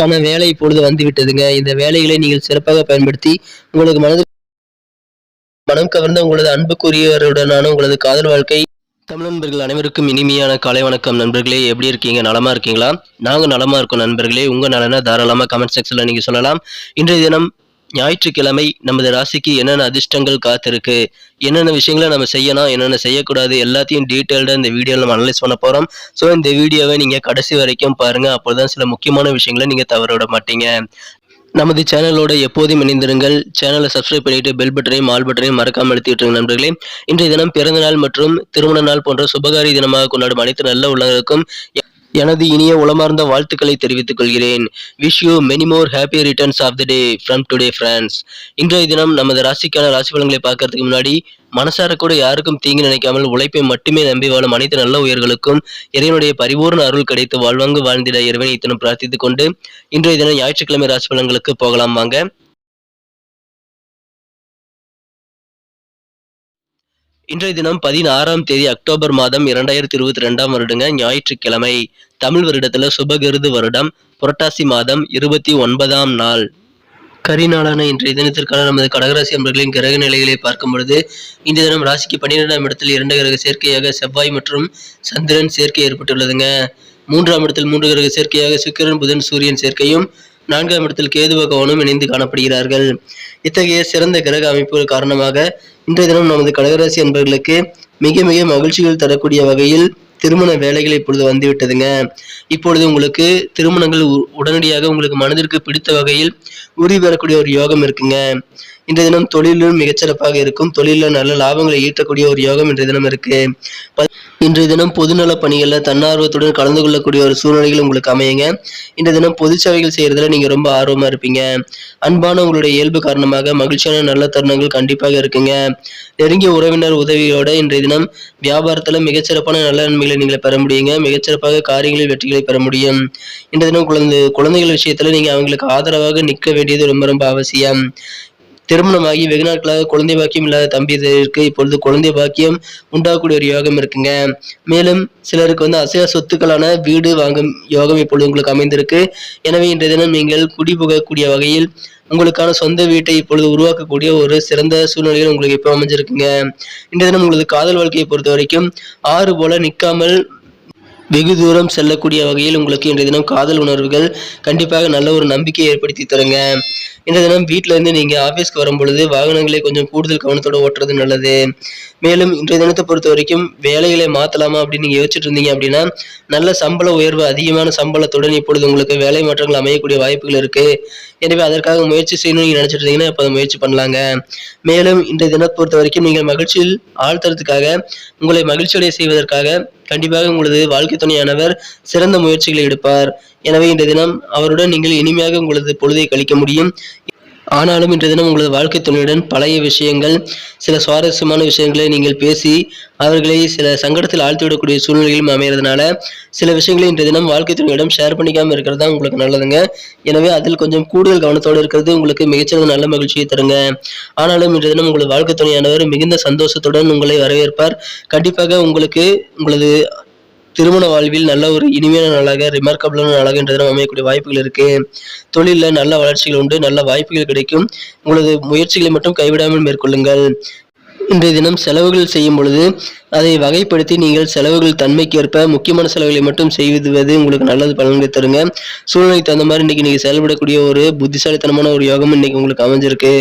கான வேலை இப்பொழுது வந்து விட்டதுங்க. இந்த வேலைகளை நீங்கள் சிறப்பாக பயன்படுத்தி உங்களுக்கு மனது மனம் கவர்ந்த உங்களது அன்புக்குரியவருடனான உங்களது காதல் வாழ்க்கை. தமிழ் நண்பர்கள் அனைவருக்கும் இனிமையான காலை வணக்கம் நண்பர்களே. எப்படி இருக்கீங்க? நலமா இருக்கீங்களா? நாங்க நலமா இருக்கோம் நண்பர்களே. உங்க நலனை தாராளமா கமெண்ட் செக்ஷன்ல நீங்க சொல்லலாம். இன்றைய தினம் ஞாயிற்றுக்கிழமை நமது ராசிக்கு என்னென்ன அதிர்ஷ்டங்கள் காத்திருக்கு என்னென்ன விஷயங்களை நம்ம செய்யணும் என்னென்ன செய்யக்கூடாது எல்லாத்தையும் டீட்டெயில்டாக இந்த வீடியோவில் நம்ம அனலைஸ் பண்ண போகிறோம் ஸோ இந்த வீடியோவை நீங்கள் கடைசி வரைக்கும் பாருங்கள் அப்போ தான் சில முக்கியமான விஷயங்களை நீங்கள் தவற விட மாட்டீங்க. நமது சேனலோட எப்போதும் இணைந்திருங்கள். சேனலை சப்ஸ்கிரைப் பண்ணிட்டு பெல் பட்டனையும் ஆல் பட்டனையும் மறக்காமல் அழுத்தி நண்பர்களே. இன்றைய தினம் பிறந்த நாள் மற்றும் திருமண நாள் போன்ற சுபகாரி தினமாக கொண்டாடும் அனைத்து நல்ல உள்ளங்களுக்கும் எனது இனிய உளமார்ந்த வாழ்த்துக்களை தெரிவித்துக் கொள்கிறேன். Wish you many more happy returns of the day from today friends இன்றைய தினம் நமது ராசிக்கான ராசி பலன்களை பார்க்கறதுக்கு முன்னாடி மனசார கூட யாருக்கும் தீங்கு நினைக்காமல் உழைப்பை மட்டுமே நம்பி வாழும் அனைத்து நல்ல உயர்களுக்கும் இறைவனுடைய பரிபூர்ண அருள் கிடைத்து வாழ்வாங்கு வாழ்ந்திட இறைவனை இத்தனம் பிரார்த்தித்துக் கொண்டு இன்றைய தினம் ஞாயிற்றுக்கிழமை ராசி பலன்களுக்கு போகலாம் வாங்க. இன்றைய தினம் பதினாறாம் தேதி அக்டோபர் மாதம் இரண்டாயிரத்தி இருபத்தி ரெண்டாம் வருடங்க ஞாயிற்றுக்கிழமை. தமிழ் வருடத்துல சுபகிருது வருடம் புரட்டாசி மாதம் இருபத்தி ஒன்பதாம் நாள். கரிநாளான இன்றைய தினத்திற்கான நமது கடகராசி அன்பர்களின் கிரக நிலைகளை பார்க்கும் பொழுது இன்றைய தினம் ராசிக்கு பன்னிரெண்டாம் இடத்தில் இரண்டு கிரக சேர்க்கையாக செவ்வாய் மற்றும் சந்திரன் சேர்க்கை ஏற்பட்டுள்ளதுங்க. மூன்றாம் இடத்தில் மூன்று கிரக சேர்க்கையாக சுக்கிரன் புதன் சூரியன் சேர்க்கையும் நான்காம் இடத்தில் கேது பகவானும் இணைந்து காணப்படுகிறார்கள். இத்தகைய சிறந்த கிரக அமைப்புகள் காரணமாக இன்றைய தினம் நமது கடகராசி அன்பர்களுக்கு மிக மிக மகிழ்ச்சிகள் தரக்கூடிய வகையில் திருமண வேலைகள் இப்பொழுது வந்துவிட்டதுங்க. இப்பொழுது உங்களுக்கு திருமணங்கள் உ- உடனடியாக உங்களுக்கு மனதிற்கு பிடித்த வகையில் உறுதி பெறக்கூடிய ஒரு யோகம் இருக்குங்க. இன்றைய தினம் தொழிலும் மிகச்சிறப்பாக இருக்கும். தொழிலில் நல்ல லாபங்களை ஈட்டக்கூடிய ஒரு யோகம் இன்றைய தினம் இருக்கு. ப- இன்றைய தினம் பொதுநல பணிகளில் தன்னார்வத்துடன் கலந்து கொள்ளக்கூடிய ஒரு சூழ்நிலைகள் உங்களுக்கு அமையுங்க. இன்றைய தினம் பொது சேவைகள் செய்யறதுல நீங்க ரொம்ப ஆர்வமா இருப்பீங்க. அன்பான உங்களுடைய இயல்பு காரணமாக மகிழ்ச்சியான நல்ல தருணங்கள் கண்டிப்பாக இருக்குங்க. நெருங்கிய உறவினர் உதவியோட இன்றைய தினம் வியாபாரத்துல மிகச்சிறப்பான நல்ல நன்மைகளை நீங்கள் பெற முடியுங்க. மிகச்சிறப்பாக காரியங்களில் வெற்றிகளை பெற முடியும். இன்றைய தினம் குழந்தை குழந்தைகள் விஷயத்துல நீங்க அவங்களுக்கு ஆதரவாக நிற்க வேண்டியது ரொம்ப ரொம்ப அவசியம். திருமணமாகி வெகு நாட்களாக குழந்தை பாக்கியம் இல்லாத தம்பியருக்கு இப்பொழுது குழந்தை பாக்கியம் உண்டாகக்கூடிய ஒரு யோகம் இருக்குங்க. மேலும் சிலருக்கு வந்து அசையா சொத்துக்களான வீடு வாங்கும் யோகம் இப்பொழுது உங்களுக்கு அமைந்திருக்கு. எனவே இன்றைய தினம் நீங்கள் குடிபுகக்கூடிய வகையில் உங்களுக்கான சொந்த வீட்டை இப்பொழுது உருவாக்கக்கூடிய ஒரு சிறந்த சூழ்நிலையில் உங்களுக்கு இப்போ அமைஞ்சிருக்குங்க. இன்றைய தினம் உங்களது காதல் வாழ்க்கையை பொறுத்த வரைக்கும் ஆறு போல நிற்காமல் வெகு தூரம் செல்லக்கூடிய வகையில் உங்களுக்கு இன்றைய தினம் காதல் உணர்வுகள் கண்டிப்பாக நல்ல ஒரு நம்பிக்கையை ஏற்படுத்தி தருங்க. இன்றைய தினம் வீட்டில இருந்து நீங்க ஆபீஸ்க்கு வரும் பொழுது வாகனங்களை கொஞ்சம் கூடுதல் கவனத்தோட ஓட்டுறது நல்லது. மேலும் இன்றைய தினத்தை பொறுத்த வரைக்கும் வேலைகளை மாத்தலாமா அப்படின்னு நீங்க யோசிச்சுட்டு இருந்தீங்க அப்படின்னா நல்ல சம்பள உயர்வு அதிகமான சம்பளத்துடன் இப்பொழுது உங்களுக்கு வேலை மாற்றங்கள் அமையக்கூடிய வாய்ப்புகள் இருக்கு. எனவே அதற்காக முயற்சி செய்யணும்னு நீங்க நினைச்சிட்டு இருந்தீங்கன்னா இப்போ அதை முயற்சி பண்ணலாங்க. மேலும் இன்றைய தினத்தை பொறுத்த வரைக்கும் நீங்கள் மகிழ்ச்சியில் ஆழ்த்துறதுக்காக உங்களை மகிழ்ச்சியடைய செய்வதற்காக கண்டிப்பாக உங்களது வாழ்க்கை துணையானவர் சிறந்த முயற்சிகளை எடுப்பார். எனவே இந்த தினம் அவருடன் நீங்கள் இனிமையாக உங்களது பொழுதை கழிக்க முடியும். ஆனாலும் இன்றைய தினம் உங்களது வாழ்க்கை துணையுடன் பழைய விஷயங்கள் சில சுவாரஸ்யமான விஷயங்களை நீங்கள் பேசி அவர்களை சில சங்கடத்தில் ஆழ்த்திவிடக்கூடிய சூழ்நிலைகளும் அமைகிறதுனால சில விஷயங்களை இன்றைய தினம் வாழ்க்கை துணையிடம் ஷேர் பண்ணிக்காமல் இருக்கிறது தான் உங்களுக்கு நல்லதுங்க. எனவே அதில் கொஞ்சம் கூடுதல் கவனத்தோடு இருக்கிறது உங்களுக்கு மிகச்சிறந்த நல்ல மகிழ்ச்சியை தருங்க. ஆனாலும் இன்றைய தினம் உங்களது வாழ்க்கை துணையானவர் மிகுந்த சந்தோஷத்துடன் உங்களை வரவேற்பார். கண்டிப்பாக உங்களுக்கு உங்களது திருமண வாழ்வில் நல்ல ஒரு இனிமையான நாளாக ரிமார்க்கபிளான நாளாக இன்றைய தினம் அமையக்கூடிய வாய்ப்புகள் இருக்கு. தொழிலில் நல்ல வளர்ச்சிகள் உண்டு நல்ல வாய்ப்புகள் கிடைக்கும். உங்களது முயற்சிகளை மட்டும் கைவிடாமல் மேற்கொள்ளுங்கள். இன்றைய தினம் செலவுகள் செய்யும் பொழுது அதை வகைப்படுத்தி நீங்கள் செலவுகள் தன்மைக்கு ஏற்ப முக்கியமான செலவுகளை மட்டும் செய்வது உங்களுக்கு நல்லது பலன்களை தருங்க. சூழ்நிலைக்கு தகுந்த மாதிரி இன்னைக்கு நீங்கள் செயல்படக்கூடிய ஒரு புத்திசாலித்தனமான ஒரு யோகம் இன்னைக்கு உங்களுக்கு அமைஞ்சிருக்கு.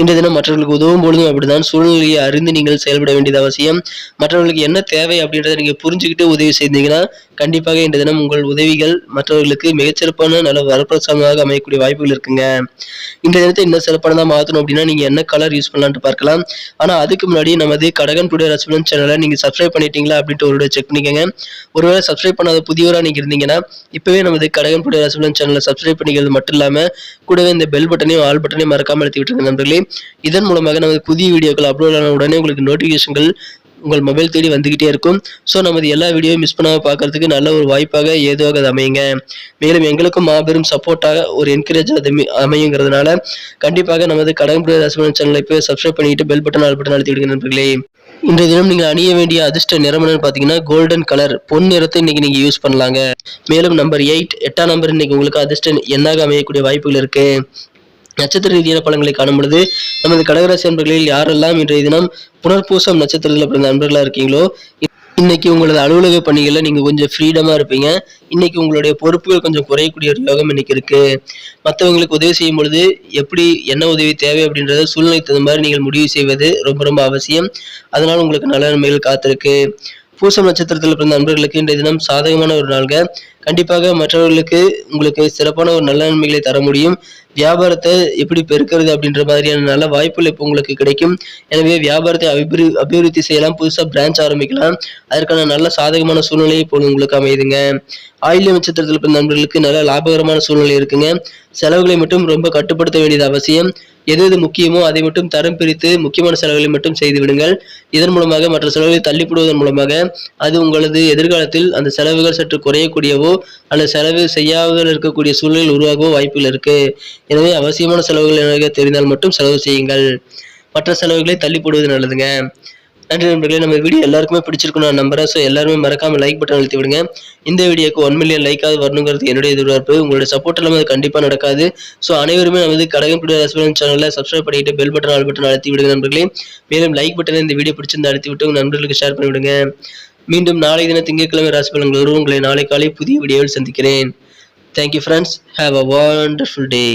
இன்றைய தினம் மற்றவர்களுக்கு உதவும் பொழுதும் அப்படிதான் சூழ்நிலையை அறிந்து நீங்கள் செயல்பட வேண்டியது அவசியம். மற்றவர்களுக்கு என்ன தேவை அப்படின்றத நீங்கள் புரிஞ்சுக்கிட்டு உதவி செய்தீங்கன்னா கண்டிப்பாக இன்றைய தினம் உங்கள் உதவிகள் மற்றவர்களுக்கு மிகச்சிறப்பான நல்ல வரப்பிரசாதமாக அமையக்கூடிய வாய்ப்புகள் இருக்குங்க. இந்த தினத்தை இன்னும் சிறப்பானதாக மாற்றணும் அப்படின்னா நீங்கள் என்ன கலர் யூஸ் பண்ணலான்ட்டு பார்க்கலாம். ஆனால் அதுக்கு முன்னாடி நமது கடகன் டுடே ரசபலன் சேனலை நீங்க சப்ஸ்கிரைப் பண்ணிட்டீங்களா அப்படின்ட்டு ஒரு செக் பண்ணிக்கோங்க. ஒருவேளை சப்ஸ்கிரைப் பண்ணாத புதியவரா நீங்கள் இருந்தீங்கன்னா இப்பவே நமது கடகன் டுடே ரசபலன் சேனலை சப்ஸ்கிரைப் பண்ணிக்கிறது மட்டும் இல்லாமல் கூடவே இந்த பெல் பட்டனையும் ஆல் பட்டனையும் மறக்காமல் அழுத்தி விட்டுருங்க நண்பர்களே. இதன் மூலமாக நமது புதிய வீடியோக்கள் அப்லோட் ஆன உடனே உங்களுக்கு நோட்டிஃபிகேஷன்கள் உங்கள் மொபைல் தேடி வந்துகிட்டே இருக்கும். ஸோ நமது எல்லா வீடியோவும் மிஸ் பண்ணாமல் பார்க்கறதுக்கு நல்ல ஒரு வாய்ப்பாக ஏதுவாக அது அமையுங்க. மேலும் எங்களுக்கும் மாபெரும் சப்போர்ட்டாக ஒரு என்கரேஜ் அது அமையுங்கிறதுனால கண்டிப்பாக நமது கடன்புடைய ரசமன் சேனலை போய் சப்ஸ்கிரைப் பண்ணிட்டு பெல் பட்டன் ஆல் பட்டன் அழுத்தி விடுங்க நண்பர்களே. இன்றைய தினம் நீங்கள் அணிய வேண்டிய அதிர்ஷ்ட நிறம் என்னன்னு பார்த்தீங்கன்னா கோல்டன் கலர் பொன் நிறத்தை இன்னைக்கு நீங்கள் யூஸ் பண்ணலாங்க. மேலும் நம்பர் எயிட் எட்டாம் நம்பர் இன்னைக்கு உங்களுக்கு அதிர்ஷ்ட எண்ணாக அமையக்கூடிய வாய்ப்புகள் இருக்கு. நட்சத்திர ரீதியான பலன்களை காணும் பொழுது நமது கடகராசி நண்பர்களில் யாரெல்லாம் இன்றைய தினம் புனர்பூசம் நட்சத்திரத்தில் பிறந்த நண்பர்களா இருக்கீங்களோ இன்னைக்கு உங்களது அலுவலக பணிகளில் நீங்க கொஞ்சம் ஃப்ரீடமா இருப்பீங்க. இன்னைக்கு உங்களுடைய பொறுப்புகள் கொஞ்சம் குறையக்கூடிய ஒரு யோகம் இன்னைக்கு இருக்கு. மற்றவங்களுக்கு உதவி செய்யும் பொழுது எப்படி என்ன உதவி தேவை அப்படின்றத சூழ்நிலை தகுந்த மாதிரி நீங்கள் முடிவு செய்வது ரொம்ப ரொம்ப அவசியம். அதனால உங்களுக்கு நல்ல நன்மைகள் காத்திருக்கு. பூசம் நட்சத்திரத்தில் பிறந்த நண்பர்களுக்கு இன்றைய தினம் சாதகமான ஒரு நாள்க. கண்டிப்பாக மற்றவர்களுக்கு உங்களுக்கு சிறப்பான ஒரு நல்ல நன்மைகளை தர முடியும். வியாபாரத்தை எப்படி பெருக்கிறது அப்படின்ற மாதிரியான நல்ல வாய்ப்புகள் இப்போ உங்களுக்கு கிடைக்கும். எனவே வியாபாரத்தை அபிவிரு அபிவிருத்தி செய்யலாம். புதுசாக பிரான்ச் ஆரம்பிக்கலாம். அதற்கான நல்ல சாதகமான சூழ்நிலை இப்போ உங்களுக்கு அமையுதுங்க. ஆயில்ய நட்சத்திரத்தில் பிறந்த நண்பர்களுக்கு நல்ல லாபகரமான சூழ்நிலை இருக்குங்க. செலவுகளை மட்டும் ரொம்ப கட்டுப்படுத்த வேண்டியது அவசியம். எது எது முக்கியமோ அதை மட்டும் தரம் பிரித்து முக்கியமான செலவுகளை மட்டும் செய்து விடுங்கள். இதன் மூலமாக மற்ற செலவுகளை தள்ளிப்படுவதன் மூலமாக அது உங்களது எதிர்காலத்தில் அந்த செலவுகள் சற்று குறையக்கூடியவோ அல்லது செலவு செய்யாமல் இருக்கக்கூடிய சூழலில் உருவாகவோ வாய்ப்புகள் இருக்கு. எனவே அவசியமான செலவுகள் எனக்கு தெரிந்தால் மட்டும் செலவு செய்யுங்கள். மற்ற செலவுகளை தள்ளிப்படுவது நல்லதுங்க. நன்றி நண்பர்களே நம்ம வீடியோ எல்லாருக்குமே பிடிச்சிருக்கணும் நான் நம்புறேன். ஸோ எல்லாருமே மறக்காமல் லைக் பட்டன் அழுத்தி விடுங்க. இந்த வீடியோக்கு ஒன் மில்லியன் லைக்காவது வரணுங்கிறது என்னுடைய எதிர்பார்ப்பு. உங்களோட சப்போர்ட் இல்லாமல் அது கண்டிப்பாக நடக்காது. ஸோ அனைவருமே நமது கடகம் பிடித்த சேனலில் சப்ஸ்கிரைப் பண்ணிட்டு பெல் பட்டன் ஆல் பட்டன் அழுத்தி விடுங்க நண்பர்களே. மேலும் லைக் பட்டனை இந்த வீடியோ பிடிச்சிருந்து அழுத்தி விட்டு உங்கள் நண்பர்களுக்கு ஷேர் பண்ணி விடுங்க. மீண்டும் நாளை தின திங்கட்கிழமை ராசிபலன்களோடு உங்களை நாளை காலை புதிய வீடியோவில் சந்திக்கிறேன். Thank you friends have a wonderful day